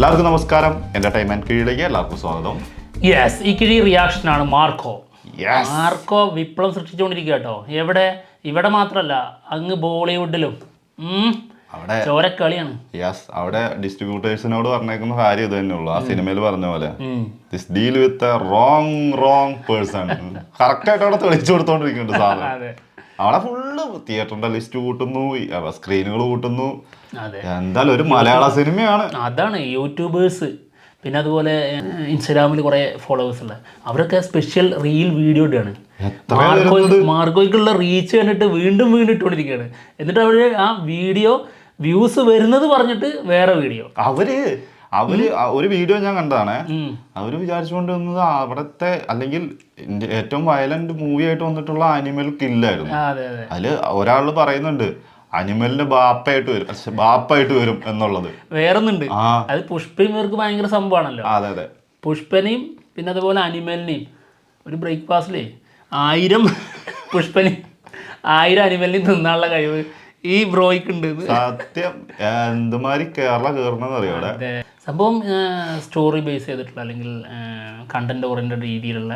എല്ലാവർക്കും നമസ്കാരം. എന്റർടൈൻമെന്റ് കീഴിലേക്ക് എല്ലാവർക്കും സ്വാഗതം. യെസ് ഈ കിഴി റിയാക്ഷനാണ് മാർക്കോ. മാർക്കോ വിപ്ലവം സൃഷ്ടിച്ചുകൊണ്ടിരിക്കുക കേട്ടോ. എവിടെ? ഇവിടെ മാത്രമല്ല അങ്ങ് ബോളിവുഡിലും. അവിടെ ചോരക്കളിയാണ്. യെസ് അവിടെ ഡിസ്ട്രിബ്യൂട്ടേഴ്സിനോട് പറഞ്ഞേക്കുന്ന കാര്യം ഇത് തന്നെയുള്ളൂ. ആ സിനിമയിൽ പറഞ്ഞ പോലെ. This deal with wrong wrong person correct ആയിട്ട് അവിടെ തെളിച്ചു കൊടുത്തോണ്ടിരിക്കുന്നുണ്ട് സാധനം അവിടെ ഫുള്ള് തിയേറ്ററിന്റെ ലിസ്റ്റ് കൂട്ടുന്നു സ്ക്രീനുകൾ കൂട്ടുന്നു. എന്തായാലും ഒരു മലയാള സിനിമയാണ്. അതാണ് യൂട്യൂബേഴ്സ്. പിന്നെ അതുപോലെ ഇൻസ്റ്റാഗ്രാമിൽ കുറേ ഫോളോവേഴ്സ് ഉണ്ട്. അവരൊക്കെ സ്പെഷ്യൽ റീൽ വീഡിയോ ഇടുകയാണ്. മാർഗോയ്ക്കുള്ള റീച്ച് കണ്ടിട്ട് വീണ്ടും വീണ്ടും ഇട്ടുകൊണ്ടിരിക്കുകയാണ്. എന്നിട്ട് അവർ ആ വീഡിയോ വ്യൂസ് വരുന്നത് പറഞ്ഞിട്ട് വേറെ വീഡിയോ അവർ അവർ ഒരു വീഡിയോ ഞാൻ കണ്ടതാണ്. അവർ വിചാരിച്ചുകൊണ്ട് വന്നത് അവിടത്തെ അല്ലെങ്കിൽ ഏറ്റവും വയലന്റ് മൂവി ആയിട്ട് വന്നിട്ടുള്ള ആനിമൽ കില്ലായിരുന്നു അതിൽ ഒരാൾ പറയുന്നുണ്ട് അനിമലിന്റെ ബാപ്പായിട്ട് വരും പക്ഷെ ബാപ്പായിട്ട് വരും എന്നുള്ളത്. വേറൊന്നുണ്ട്. അത് പുഷ്പയും ഇവർക്ക് ഭയങ്കര സംഭവമാണല്ലോ. അതെ അതെ. പുഷ്പനെയും പിന്നെ അതുപോലെ അനിമലിനെയും ഒരു ബ്രേക്ക്ഫാസ്റ്റിലേ ആയിരം പുഷ്പനെയും ആയിരം അനിമലിനെയും തിന്നാനുള്ള കഴിവ് ഈ ബ്രോയ്ക്ക് ഉണ്ട്. സത്യം. എന്തുമാതിരി കേരള കേറണെന്ന് അറിയാം അവിടെ. സംഭവം സ്റ്റോറി ബേസ് ചെയ്തിട്ടുള്ള അല്ലെങ്കിൽ കണ്ടന്റ് ഓറിയന്റഡ് രീതിയിലുള്ള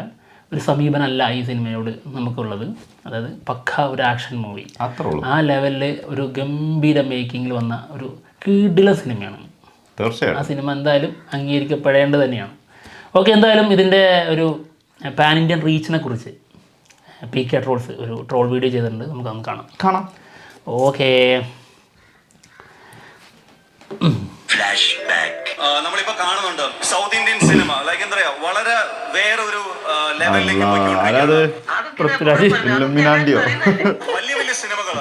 ഒരു സമീപനമല്ല ഈ സിനിമയോട് നമുക്കുള്ളത്. അതായത് പക്ക ഒരു ആക്ഷൻ മൂവി അത്രേ ഉള്ളൂ. ആ ലെവലിൽ ഒരു ഗംഭീര മേക്കിങ്ങിൽ വന്ന ഒരു കീടില സിനിമയാണ്. തീർച്ചയായും ആ സിനിമ എന്തായാലും അംഗീകരിക്കപ്പെടേണ്ടത് തന്നെയാണ്. ഓക്കെ എന്തായാലും ഇതിന്റെ ഒരു പാൻ ഇന്ത്യൻ റീച്ചിനെ കുറിച്ച് പി കെ ട്രോൾസ് ഒരു ട്രോൾ വീഡിയോ ചെയ്തിട്ടുണ്ട്. നമുക്കൊന്ന് കാണാം. കാണാം. ഓക്കേ ഫ്ലാഷ് ബാക്ക് നമ്മളിപ്പോ കാണുന്നുണ്ട് സൗത്ത് ഇന്ത്യൻ സിനിമ ലൈക്ക് എന്താ പറയാ വളരെ വേറൊരു ലെവലിലേക്ക് വലിയ വലിയ സിനിമകൾ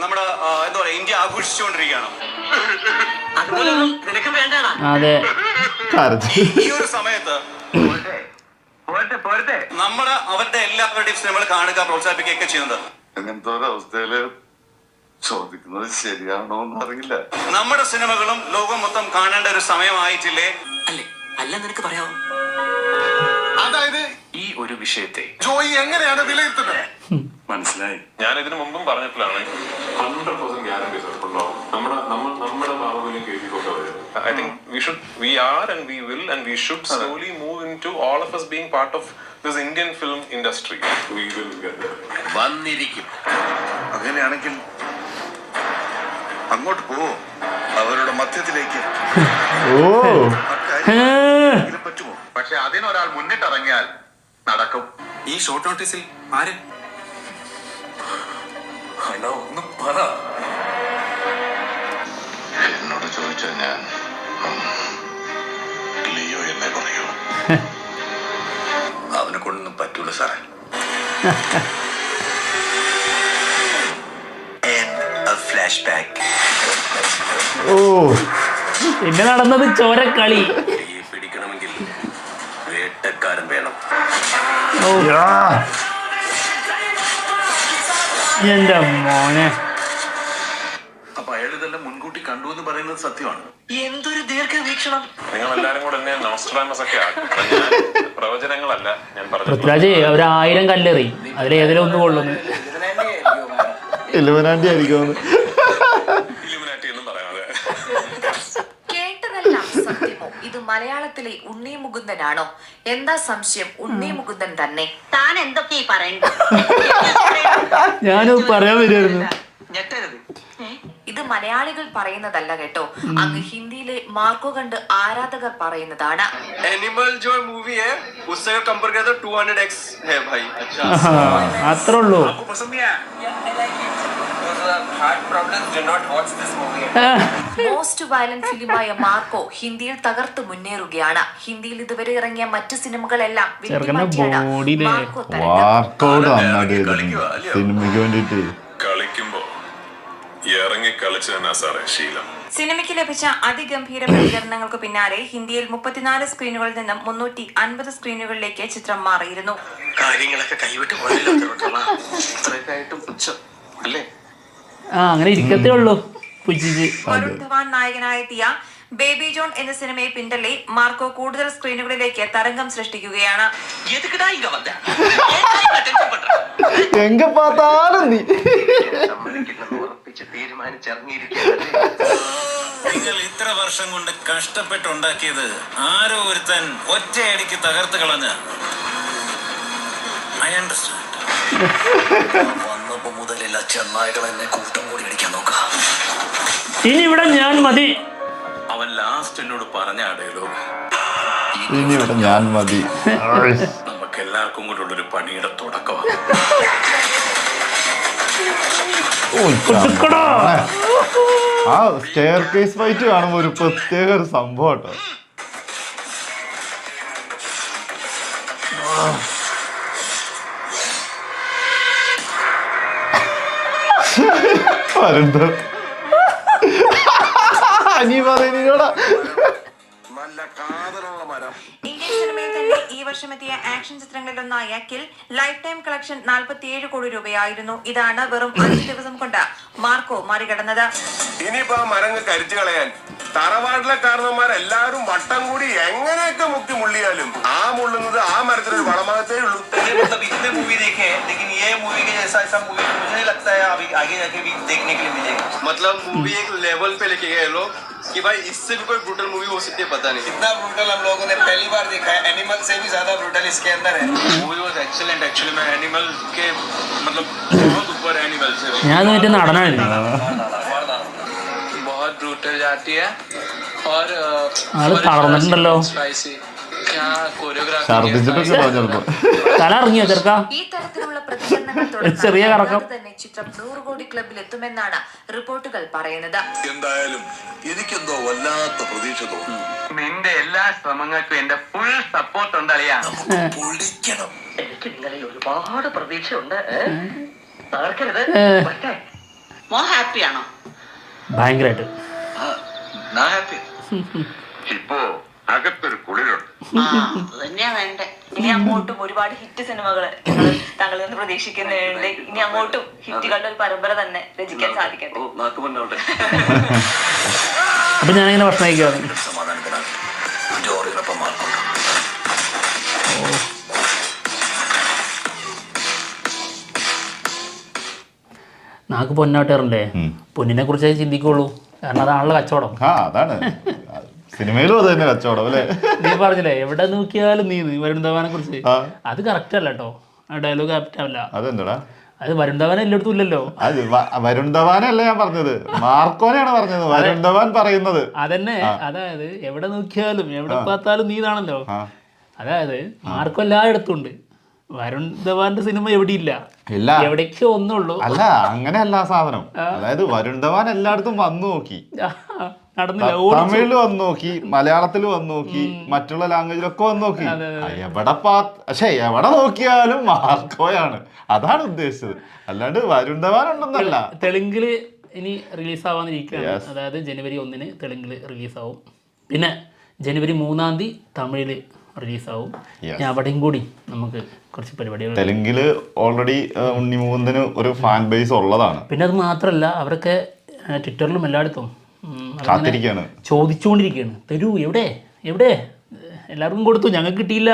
നമ്മുടെ എന്താ പറയാ ഇന്ത്യ ആഘോഷിച്ചുകൊണ്ടിരിക്കുകയാണ്. അതെ. ഈ ഒരു സമയത്ത് നമ്മുടെ അവരുടെ എല്ലാവരുടെയും സിനിമകൾ കാണുക പ്രോത്സാഹിപ്പിക്കുകയൊക്കെ ചെയ്യുന്നത്. അങ്ങനത്തെ ഒരവസ്ഥയിൽ ചോദിക്കുന്നത് ശരിയാണോ എന്നറിയില്ല നമ്മുടെ സിനിമകളും ലോകം മൊത്തം കാണേണ്ട ഒരു സമയമായിട്ടില്ലേ? അല്ലേ? അല്ല നിനക്ക് പറയാമോ അതായത് ഈ ഒരു വിഷയത്തെ ജോയി എങ്ങനെയാണ് വിലയിരുത്തുന്നത്? മനസ്സിലായി. ഞാൻ ഇതിനു മുമ്പും പറഞ്ഞിട്ടുള്ളതാണ് ഹൺഡ്രഡ് പെർസെന്റ് ഗ്യാരണ്ടി ഉണ്ടാവും നമ്മുടെ നമ്മൾ നമ്മുടെ ഭാഗങ്ങളിലും കേൾക്കൊക്കെ വരും. I think we should we are and we will and we should slowly move in to all of us being part of this Indian film industry we will get വന്നിരിക്കും. അങ്ങനെയാണെങ്കിൽ അങ്ങോട്ട് പോ. അവരുടെ മധ്യത്തിലേക്ക്. ഓ. പറ്റുമോ? പക്ഷെ അതിനൊരാൾ മുന്നിട്ടിറങ്ങിയാൽ നടക്കും. ഈ ഷോർട്ട് നോട്ടീസിൽ ആര്? ഹലോ ഒന്ന് പറ. എന്നോട് ചോദിച്ചാൽ ഞാൻ ലിയോ എന്നെ പറയൂ. അവനെ കൊണ്ടൊന്നും പറ്റൂല സാറേ. ഓ. പിന്നെ നടന്നത് ചോരക്കളി പിടിക്കണമെങ്കിൽ വേട്ടക്കാരൻ വേണം. ഓ. യാ. മോനെ. അപ്പൊ അയാൾ ഇതെല്ലാം മുൻകൂട്ടി കണ്ടു എന്ന് പറയുന്നത് സത്യമാണ്. എന്തൊരു ദീർഘവീക്ഷണം. നിങ്ങൾ എല്ലാരും കൂടെ എന്നെ നോസ്ട്രാമസ് ഒക്കെ ആക്കും. അപ്പൊ ഞാൻ പ്രവചനങ്ങളല്ല ഞാൻ പറഞ്ഞു പൃഥ്വിരാജ് ഒരു ആയിരം കല്ലെറി. അതിലേതിലൊന്നും ഒന്ന് കൊള്ളുന്നു. ഇല്ലുമിനാണ്ടി ആയിരിക്കും മലയാളത്തിലെ ഉണ്ണി മുകുന്ദനാണോ എന്താ സംശയം ഉണ്ണി മുകുന്ദൻ തന്നെ താൻ എന്തൊക്കെയാ പറയുന്നത് ഞാനും പറയാൻ വരുമായിരുന്നു ഇത് മലയാളികൾ പറയുന്നതല്ല കേട്ടോ അങ്ങ് ഹിന്ദിയിലെ മാർക്കോ കണ്ട് ആരാധകർ പറയുന്നതാണ് एनिमल जो मूवी है उससे कंपेयर किया तो 200x है भाई अच्छा അത്രേ ഉള്ളൂ पसंद नहीं आया മോസ്റ്റ് വയലന്റ് ഫിലിമായ മാർക്കോ ഹിന്ദിയിൽ തകർത്ത് മുന്നേറുകയാണ്. ഹിന്ദിയിൽ ഇതുവരെ ഇറങ്ങിയ മറ്റു സിനിമകളെല്ലാം സിനിമയ്ക്ക് വേണ്ടിട്ട് കളിക്കുമ്പോ ഇറങ്ങി സാറേ ശീലം. സിനിമയ്ക്ക് ലഭിച്ച അതിഗംഭീര പ്രതികരണങ്ങൾക്ക് പിന്നാലെ ഹിന്ദിയിൽ മുപ്പത്തിനാല് സ്ക്രീനുകളിൽ നിന്നും മുന്നൂറ്റി അൻപത് സ്ക്രീനുകളിലേക്ക് ചിത്രം മാറിയിരുന്നു. കാര്യങ്ങളൊക്കെ കൈവിട്ട് പോയല്ലോ ആയിട്ടും പുച്ഛം അല്ലേ? ആ അങ്ങനെ ഇരിക്കത്തേ ഉള്ളൂ. ധവാൻ നായകനായെത്തിയ ബേബി ജോൺ എന്ന സിനിമയെ പിന്തള്ളി മാർക്കോ കൂടുതൽ സ്ക്രീനുകളിലേക്ക് തരംഗം സൃഷ്ടിക്കുകയാണ്. എങ്ക പാത്താലും നീ. നിങ്ങൾ ഇത്ര വർഷം കൊണ്ട് കഷ്ടപ്പെട്ടുണ്ടാക്കിയത് ആരോ ഒരുത്തൻ ഒറ്റയടിക്ക് തകർത്ത് കളഞ്ഞ്. ഐ അണ്ടർസ്റ്റാൻഡ് വന്നപ്പോ എല്ലാ ചെന്നായികൾ എന്നെ കൂട്ടം കൂടി അടിക്കാൻ നോക്കാം. ഇനി ഇവിടെ ഞാൻ മതി. അവൻ ലാസ്റ്റ് എന്നോട് പറഞ്ഞ ഡയലോഗ് ഇനി ഇവിടെ ഞാൻ മതി. നമുക്ക് എല്ലാവർക്കും കൂടെ ഉള്ളൊരു പണിയുടെ തുടക്കമാണ് ഓ, കൊടുക്കടാ. ആ സ്റ്റെയർ കേസ് ഫൈറ്റ് കാണുമ്പോ ഒരു പ്രത്യേക ഒരു സംഭവം കേട്ടോ. വരണ്ട നീ പറയുന്നോടാ നല്ല കാതലുള്ള മരം. ഇന്ത്യൻ സിനിമയിൽ തന്നെ ഈ വർഷമെത്തിയ ആക്ഷൻ ചിത്രങ്ങളിലൊന്നായ കിൽ ലൈഫ് ടൈം കളക്ഷൻ നാൽപ്പത്തിയേഴ് കോടി രൂപയായിരുന്നു. ഇതാണ് വെറും അഞ്ച് ദിവസം കൊണ്ട് മാർക്കോ മറികടന്നത്. ഇനിയിപ്പോ ആ മരങ്ങ് കരിച്ചു കളയാൻ തറവാട്ടിലെ കാരണവന്മാരെല്ലാവരും വട്ടം കൂടി എങ്ങനെയൊക്കെ മുക്കി മുള്ളിയാലും ആ മുള്ളുന്നത് ആ മരത്തിനൊരു വളമാകത്തേ ഉള്ളൂ मतलब इतने मूवी देखे हैं लेकिन ये मूवी के जैसा ऐसा मूवी मुझे नहीं लगता है अभी आगे जाके भी देखने के लिए मिलेगा मतलब मूवी एक लेवल पे लेके गए लोग कि भाई इससे भी कोई ब्रूटल मूवी हो सकती है पता नहीं इतना ब्रूटल हम लोगों ने पहली बार देखा है एनिमल से भी ज्यादा ब्रूटल इसके अंदर है मूवी वाज एक्सीलेंट एक्चुअली मैं एनिमल के मतलब बहुत ऊपर एनिमल से ഞാൻ മറ്റേ നടനാണ് बहुत ब्रूटल जाती है और ആള് തളർന്നിട്ടുണ്ടല്ലോ स्पाइसी क्या कोरियोग्राफी ഛർദിച്ചിട്ടൊക്കെ ഉണ്ടാവും ചിലപ്പോ തല ഇറങ്ങിയോ ചെറുക്ക ഈ തരത്തിലുള്ള പ്രതികരണങ്ങൾ ചെറിയ തുടർന്നാൽ കറക്കം. വൈകാതെ തന്നെ ചിത്രം നൂറ് കോടി ക്ലബിൽ എത്തുമെന്നാണ് റിപ്പോർട്ടുകൾ പറയുന്നത് എന്തായാലും എനിക്കെന്തോ വല്ലാത്ത പ്രതീക്ഷ തോന്നുന്നു നിന്റെ എല്ലാ ശ്രമങ്ങൾക്കും എന്റെ ഫുൾ സപ്പോർട്ട് ഉണ്ട് അളിയാ പൊളിക്കണം എനിക്ക് നിങ്ങളിൽ ഒരുപാട് പ്രതീക്ഷയുണ്ട് തകർക്കരുത് മോ ഹാപ്പിയാണോ ഭയങ്കരമായിട്ട് ഞാൻ ഹാപ്പി ഇപ്പോ അകത്തൊരു കുളിരുണ്ട്. തന്നെയാ വേണ്ടേ ഇനി അങ്ങോട്ടും ഒരുപാട് ഹിറ്റ് സിനിമകൾ താങ്കളിൽ നിന്ന് പ്രതീക്ഷിക്കുന്നുണ്ട് ഇനി അങ്ങോട്ടും ഹിറ്റുകളുടെ ഒരു പരമ്പര തന്നെ രചിക്കാൻ സാധിക്കട്ടെ. അപ്പൊ ഞാനിങ്ങനെ ഭക്ഷണം മാർക്കുണ്ട് നാക്ക് പൊന്നാട്ടേറണ്ടേ പൊന്നിനെ കുറിച്ചേ ചിന്തിക്കുള്ളൂ. കാരണം അതാണല്ലോ കച്ചവടം. ആ അതാണ്. സിനിമയിലും അത് തന്നെ കച്ചവടം അല്ലേ? നീ പറഞ്ഞില്ലേ എവിടെ നോക്കിയാലും നീ നീ വരുൺ ധവാനെ കുറിച്ച് അത് കറക്റ്റ് അല്ല കേട്ടോ ആ ഡയലോഗ് കറക്റ്റ് അല്ല. അത് വരുൺ ധവാൻ എല്ലായിടത്തും ഇല്ലല്ലോ. അത് വരുൺ ധവാനല്ല ഞാൻ പറഞ്ഞത്. മാർക്കോനെയാണ് പറഞ്ഞത്. വരുൺ ധവാൻ പറയുന്നത്. അതന്നെ. അതായത് എവിടെ നോക്കിയാലും എവിടെ പാത്താലും നീതാണല്ലോ. അതായത് മാർക്കോ എല്ലായിടത്തും ഉണ്ട്. വരുൺ ധവാന്റെ സിനിമ എവിടെയില്ല? എവിടേക്കോ ഒന്നുള്ളൂ. അല്ല അങ്ങനെയല്ല സാധനം. അതായത് വരുൺ ധവാൻ എല്ലായിടത്തും വന്നു നോക്കി. തമിഴിൽ വന്നു നോക്കി മലയാളത്തിൽ വന്നു നോക്കി മറ്റുള്ള ലാംഗ്വേജിലൊക്കെ വന്നു നോക്കി. എവിടെ പാ പക്ഷെ എവിടെ നോക്കിയാലും മാർക്കോയാണ്. അതാണ് ഉദ്ദേശിച്ചത്. അല്ലാണ്ട് വരുൺ ധവാൻ ഉണ്ടെന്നല്ല. തെലുങ്കിൽ ഇനി റിലീസ് ആവാന്നിരിക്കുകയാണ് അതായത് ജനുവരി ഒന്നിന് തെലുങ്കിൽ റിലീസാവും. പിന്നെ ജനുവരി മൂന്നാം തീയതി തമിഴിൽ റിലീസാവും. ഇനി അവിടെയും കൂടി നമുക്ക് കുറച്ച് പരിപാടികൾ തെലുങ്കിൽ ഓൾറെഡി ഉണ്ണിമുകുന്ദന് ഒരു ഫാൻ ബേസ് ഉള്ളതാണ്. പിന്നെ അത് മാത്രമല്ല അവരൊക്കെ ട്വിറ്ററിലും എല്ലായിടത്തും ചോദിച്ചുകൊണ്ടിരിക്കുകയാണ്. തരൂ എവിടെ? എവിടെ? എല്ലാവർക്കും കൊടുത്തു ഞങ്ങൾക്ക് കിട്ടിയില്ല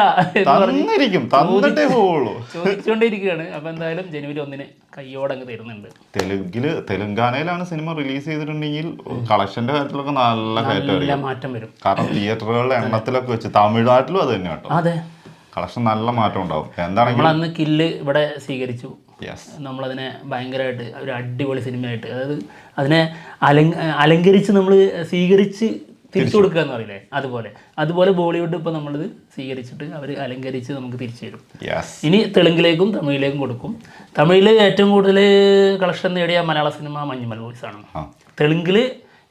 ചോദിച്ചുകൊണ്ടിരിക്കുകയാണ് അപ്പോൾ എന്തായാലും ജനുവരി ഒന്നിന് കയ്യോടെ അങ്ങ് തരുന്നുണ്ട്. തെലുങ്കിൽ തെലുങ്കാനയിലാണ് സിനിമ റിലീസ് ചെയ്തിട്ടുണ്ടെങ്കിൽ കളക്ഷന്റെ കാര്യത്തിലൊക്കെ നല്ല കയറ്റം മാറ്റം വരും. കാരണം തിയേറ്ററുകളുടെ എണ്ണത്തിലൊക്കെ വെച്ച് തമിഴ്നാട്ടിലും അത് തന്നെ കേട്ടോ. അതെ. കളക്ഷൻ നല്ല മാറ്റം ഉണ്ടാവും. എന്താണെങ്കിലും നമ്മളന്ന് കില്ല് ഇവിടെ സ്വീകരിച്ചു. നമ്മളതിനെ ഭയങ്കരമായിട്ട് ഒരു അടിപൊളി സിനിമയായിട്ട് അതായത് അതിനെ അലങ്ക അലങ്കരിച്ച് നമ്മൾ സ്വീകരിച്ച് തിരിച്ചു കൊടുക്കുക എന്ന് പറയില്ലേ? അതുപോലെ. അതുപോലെ ബോളിവുഡ് ഇപ്പോൾ നമ്മളിത് സ്വീകരിച്ചിട്ട് അവർ അലങ്കരിച്ച് നമുക്ക് തിരിച്ചു തരും. ഇനി തെലുങ്കിലേക്കും തമിഴിലേക്കും കൊടുക്കും. തമിഴിൽ ഏറ്റവും കൂടുതൽ കളക്ഷൻ നേടിയ മലയാള സിനിമ മഞ്ഞുമൽ ബോയ്സ് ആണ് തെലുങ്കിൽ തെലുങ്കിൽ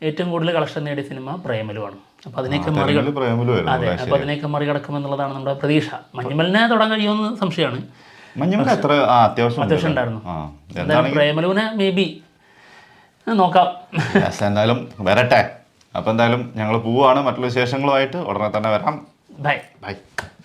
ഏറ്റവും കൂടുതൽ കളക്ഷൻ നേടിയ സിനിമ പ്രേമലുമാണ് അപ്പോൾ അതിനെയൊക്കെ മറികടക്കും അതെ അപ്പൊ അപ്പോൾ അതിനെയൊക്കെ മറികടക്കുമെന്നുള്ളതാണ് നമ്മുടെ പ്രതീക്ഷ. മഞ്ഞുമലിനെ തൊടാൻ കഴിയുമെന്ന് സംശയമാണ്. അത്യാവശ്യം അത്യാവശ്യം ഉണ്ടായിരുന്നു. പ്രേമലുവിനെ മേ ബി നോക്കാം. എന്തായാലും വരട്ടെ. അപ്പൊ എന്തായാലും ഞങ്ങൾ പോവുകയാണ് മറ്റുള്ള വിശേഷങ്ങളുമായിട്ട് ഉടനെ തന്നെ വരാം. ബൈ. ബൈ.